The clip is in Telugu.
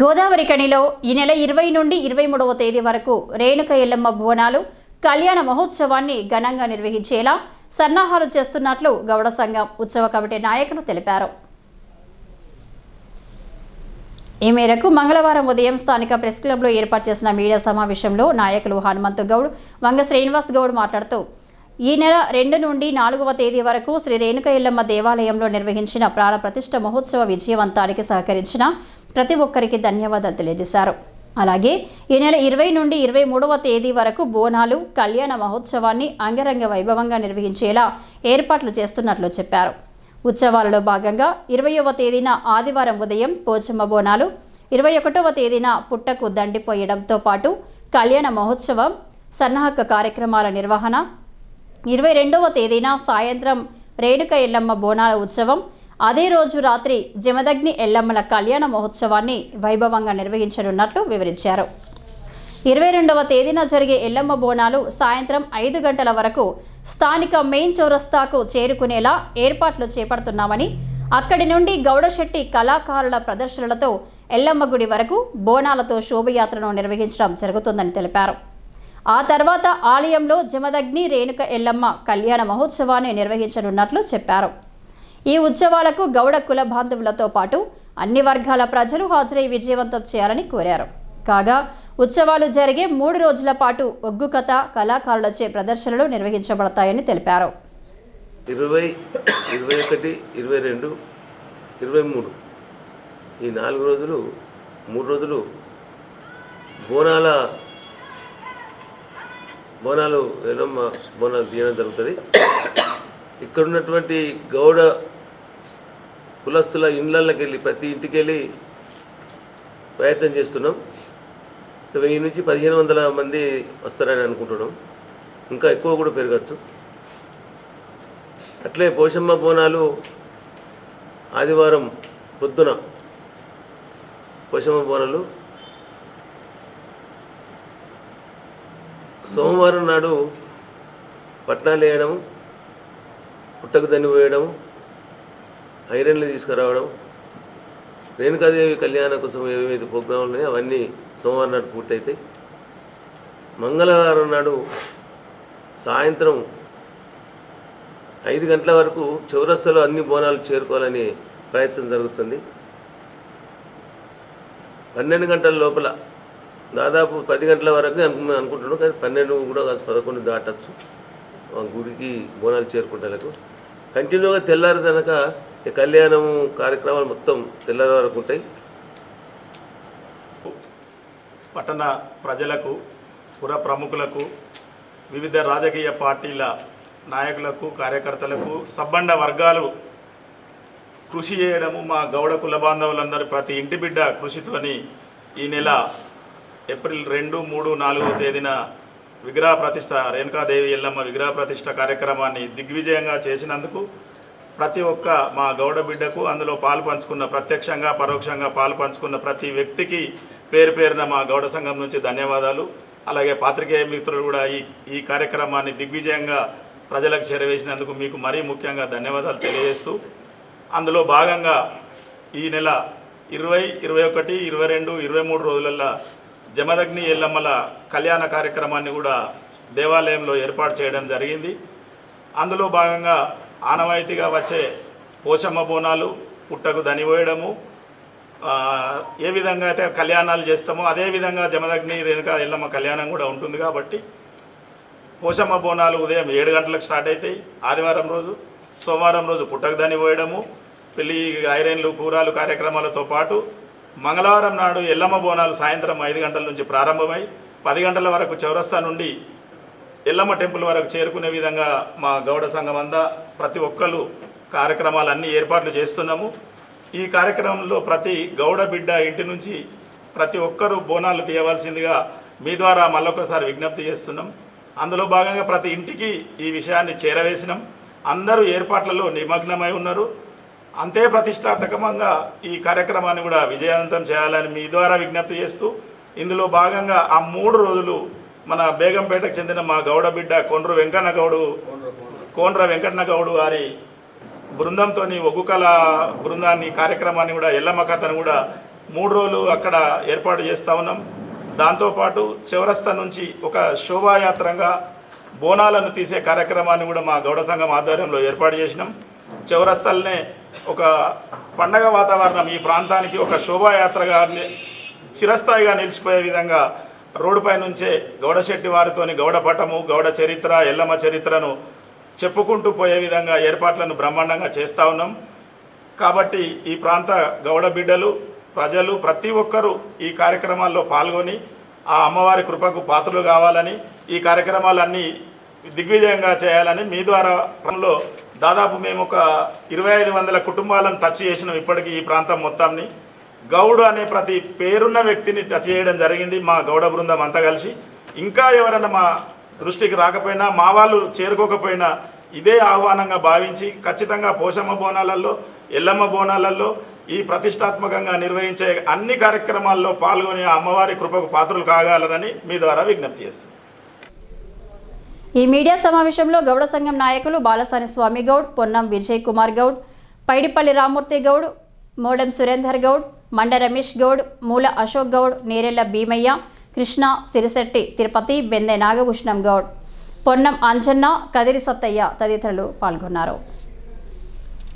గోదావరి కణిలో ఈ నెల ఇరవై నుండి ఇరవై మూడవ తేదీ వరకు రేణుక ఎల్లమ్మ భువనాలు కళ్యాణ మహోత్సవాన్ని ఘనంగా నిర్వహించేలా సన్నాహాలు చేస్తున్నట్లు గౌడ సంఘం ఉత్సవ కమిటీ నాయకులు తెలిపారు. ఈ మేరకు మంగళవారం ఉదయం స్థానిక ప్రెస్ క్లబ్లో ఏర్పాటు చేసిన మీడియా సమావేశంలో నాయకులు హనుమంతు గౌడ్ వంగ శ్రీనివాస్ గౌడ్ మాట్లాడుతూ ఈ నెల రెండు నుండి నాలుగవ తేదీ వరకు శ్రీ రేణుక ఎల్లమ్మ దేవాలయంలో నిర్వహించిన ప్రాణ మహోత్సవ విజయవంతానికి సహకరించిన ప్రతి ఒక్కరికి ధన్యవాదాలు తెలియజేశారు. అలాగే ఈ నెల ఇరవై నుండి ఇరవై మూడవ తేదీ వరకు బోనాలు కళ్యాణ మహోత్సవాన్ని అంగరంగ వైభవంగా నిర్వహించేలా ఏర్పాట్లు చేస్తున్నట్లు చెప్పారు. ఉత్సవాలలో భాగంగా ఇరవయవ తేదీన ఆదివారం ఉదయం పోచమ్మ బోనాలు ఇరవై ఒకటవ తేదీన పుట్టకు దండిపోయడంతో పాటు కళ్యాణ మహోత్సవం సన్నాహక కార్యక్రమాల నిర్వహణ ఇరవై రెండవ తేదీన సాయంత్రం రేణుక ఎల్లమ్మ బోనాల ఉత్సవం అదే రోజు రాత్రి జమదగ్ని ఎల్లమ్మల కళ్యాణ మహోత్సవాన్ని వైభవంగా నిర్వహించనున్నట్లు వివరించారు. ఇరవై రెండవ తేదీన జరిగే ఎల్లమ్మ బోనాలు సాయంత్రం ఐదు గంటల వరకు స్థానిక మెయిన్ చౌరస్తాకు చేరుకునేలా ఏర్పాట్లు చేపడుతున్నామని అక్కడి నుండి గౌడశెట్టి కళాకారుల ప్రదర్శనలతో ఎల్లమ్మ గుడి వరకు బోనాలతో శోభయాత్రను నిర్వహించడం జరుగుతుందని తెలిపారు. ఆ తర్వాత ఆలయంలో జమదగ్ని రేణుక ఎల్లమ్మ కళ్యాణ మహోత్సవాన్ని నిర్వహించనున్నట్లు చెప్పారు. ఈ ఉత్సవాలకు గౌడ కుల బాంధవులతో పాటు అన్ని వర్గాల ప్రజలు హాజరై విజయవంతం చేయాలని కోరారు. కాగా ఉత్సవాలు జరిగే మూడు రోజుల పాటు ఒగ్గు కథ కళాకారులచే ప్రదర్శనలు నిర్వహించబడతాయని తెలిపారు. ఇరవై ఇరవై ఒకటి ఇరవై రెండు ఇరవై మూడు. ఈ నాలుగు రోజులు మూడు రోజులు బోనాల బోనాలు ఎల్లమ్మ బోనాలు తీయడం జరుగుతుంది. ఇక్కడ ఉన్నటువంటి గౌడ కులస్తుల ఇళ్ళకి వెళ్ళి ప్రతి ఇంటికి వెళ్ళి ప్రయత్నం చేస్తున్నాం. వెయ్యి నుంచి పదిహేను వందల మంది వస్తారని అనుకుంటున్నాం. ఇంకా ఎక్కువ కూడా పెరగచ్చు. అట్లే పోషమ్మ బోనాలు ఆదివారం పొద్దున పోషమ్మ బోనాలు. సోమవారం నాడు పట్నాలు వేయడం పుట్టకు దన్ని పోయడం ఐరన్లు తీసుకురావడం రేణుకాదేవి కళ్యాణ కోసం ఏవైతే ప్రోగ్రాంలు ఉన్నాయో అవన్నీ సోమవారం నాడు పూర్తయితాయి. మంగళవారం నాడు సాయంత్రం ఐదు గంటల వరకు చౌరస్తలో అన్ని బోనాలు చేరుకోవాలని ప్రయత్నం జరుగుతుంది. పన్నెండు గంటల లోపల దాదాపు పది గంటల వరకు అనుకు అనుకుంటున్నాం కానీ పన్నెండు కూడా కాదు పదకొండు దాటచ్చు. గుడికి బోనాలు చేరుకుంటాలకు కంటిన్యూగా తెల్లారి కనుక ఈ కళ్యాణం కార్యక్రమాలు మొత్తం తెల్లారి వరకు ఉంటాయి. పట్టణ ప్రజలకు పుర ప్రముఖులకు వివిధ రాజకీయ పార్టీల నాయకులకు కార్యకర్తలకు సబ్బండ వర్గాలు కృషి చేయడము మా గౌడ కుల బాంధవులందరూ ప్రతి ఇంటి బిడ్డ కృషితోని ఈ నెల ఏప్రిల్ రెండు మూడు నాలుగో తేదీన విగ్రహ ప్రతిష్ట రేణుకాదేవి ఎల్లమ్మ విగ్రహ ప్రతిష్ట కార్యక్రమాన్ని దిగ్విజయంగా చేసినందుకు ప్రతి ఒక్క మా గౌడ బిడ్డకు అందులో పాలు పంచుకున్న ప్రత్యక్షంగా పరోక్షంగా పాలు పంచుకున్న ప్రతి వ్యక్తికి పేరు పేరున మా గౌడ సంఘం నుంచి ధన్యవాదాలు. అలాగే పాత్రికేయ మిత్రులు కూడా ఈ ఈ కార్యక్రమాన్ని దిగ్విజయంగా ప్రజలకు చేరవేసినందుకు మీకు మరీ ముఖ్యంగా ధన్యవాదాలు తెలియజేస్తూ అందులో భాగంగా ఈ నెల ఇరవై ఇరవై ఒకటి ఇరవై రెండు ఇరవై మూడు రోజులల్లో జమదగ్ని ఎల్లమ్మల కళ్యాణ కార్యక్రమాన్ని కూడా దేవాలయంలో ఏర్పాటు చేయడం జరిగింది. అందులో భాగంగా ఆనవాయితీగా వచ్చే పోషమ్మ బోనాలు పుట్టకు దనివేయడము ఏ విధంగా అయితే కళ్యాణాలు చేస్తామో అదే విధంగా జమదగ్ని రేణుక ఎల్లమ్మ కళ్యాణం కూడా ఉంటుంది కాబట్టి పోషమ్మ బోనాలు ఉదయం ఏడు గంటలకు స్టార్ట్ అవుతాయి. ఆదివారం రోజు సోమవారం రోజు పుట్టకు దాని పోయడము పెళ్ళి ఐరన్లు కూరాలు కార్యక్రమాలతో పాటు మంగళవారం నాడు ఎల్లమ్మ బోనాలు సాయంత్రం ఐదు గంటల నుంచి ప్రారంభమై పది గంటల వరకు చౌరస్తా నుండి ఎల్లమ్మ టెంపుల్ వరకు చేరుకునే విధంగా మా గౌడ సంఘం అందా ప్రతి ఒక్కరు కార్యక్రమాలన్నీ ఏర్పాట్లు చేస్తున్నాము. ఈ కార్యక్రమంలో ప్రతి గౌడ బిడ్డ ఇంటి నుంచి ప్రతి ఒక్కరూ బోనాలు తీయవలసిందిగా మీ ద్వారా మళ్ళొకసారి విజ్ఞప్తి చేస్తున్నాం. అందులో భాగంగా ప్రతి ఇంటికి ఈ విషయాన్ని చేరవేసినాం. అందరూ ఏర్పాట్లలో నిమగ్నమై ఉన్నారు. అంతే ప్రతిష్టాత్మకంగా ఈ కార్యక్రమాన్ని కూడా విజయవంతం చేయాలని మీ ద్వారా విజ్ఞప్తి చేస్తూ ఇందులో భాగంగా ఆ మూడు రోజులు మన బేగంపేటకు చెందిన మా గౌడ బిడ్డ కొండ్రు వెంకన్న గౌడు కోండ్ర వెంకన్న గౌడు వారి బృందంతో ఒగ్గు కళ బృందాన్ని కార్యక్రమాన్ని కూడా ఎల్లమ్మ కథను కూడా మూడు రోజులు అక్కడ ఏర్పాటు చేస్తూ ఉన్నాం. దాంతోపాటు చౌరస్తా నుంచి ఒక శోభాయాత్రంగా బోనాలను తీసే కార్యక్రమాన్ని కూడా మా గౌడ సంఘం ఆధ్వర్యంలో ఏర్పాటు చేసినాం. చివరస్తల్నే ఒక పండగ వాతావరణం ఈ ప్రాంతానికి ఒక శోభాయాత్రగా చిరస్థాయిగా నిలిచిపోయే విధంగా రోడ్డుపై నుంచే గౌడశెట్టి వారితోని గౌడపటము గౌడ చరిత్ర ఎల్లమ్మ చరిత్రను చెప్పుకుంటూ పోయే విధంగా ఏర్పాట్లను బ్రహ్మాండంగా చేస్తూ ఉన్నాం. కాబట్టి ఈ ప్రాంత గౌడ బిడ్డలు ప్రజలు ప్రతి ఒక్కరూ ఈ కార్యక్రమాల్లో పాల్గొని ఆ అమ్మవారి కృపకు పాత్రలు కావాలని ఈ కార్యక్రమాలన్నీ దిగ్విజయంగా చేయాలని మీ ద్వారా దాదాపు మేము ఒక ఇరవై ఐదు వందల కుటుంబాలను టచ్ చేసినాం ఇప్పటికీ ఈ ప్రాంతం మొత్తాన్ని. గౌడు అనే ప్రతి పేరున్న వ్యక్తిని టచ్ చేయడం జరిగింది మా గౌడ బృందం అంతా కలిసి. ఇంకా ఎవరైనా మా దృష్టికి రాకపోయినా మా వాళ్ళు చేరుకోకపోయినా ఇదే ఆహ్వానంగా భావించి ఖచ్చితంగా పోషమ్మ బోనాలలో ఎల్లమ్మ బోనాలలో ఈ ప్రతిష్టాత్మకంగా నిర్వహించే అన్ని కార్యక్రమాల్లో పాల్గొని అమ్మవారి కృపకు పాత్రలు కాగలరని మీ ద్వారా విజ్ఞప్తి చేస్తున్నాను ఈ మీడియా సమావేశంలో గౌడ సంఘం నాయకులు బాలసాని స్వామి గౌడ్ పొన్నం విజయ్ కుమార్ గౌడ్ పైడిపల్లి రామూర్తి గౌడ్ మోడెం సురేందర్ గౌడ్ మండ రమేష్ గౌడ్ మూల అశోక్ గౌడ్ నేరెళ్ళ భీమయ్య కృష్ణ సిరిశెట్టి తిరుపతి బెందె నాగభూషణం గౌడ్ పొన్నం అంజన్న కదిరి సత్తయ్య తదితరులు పాల్గొన్నారు.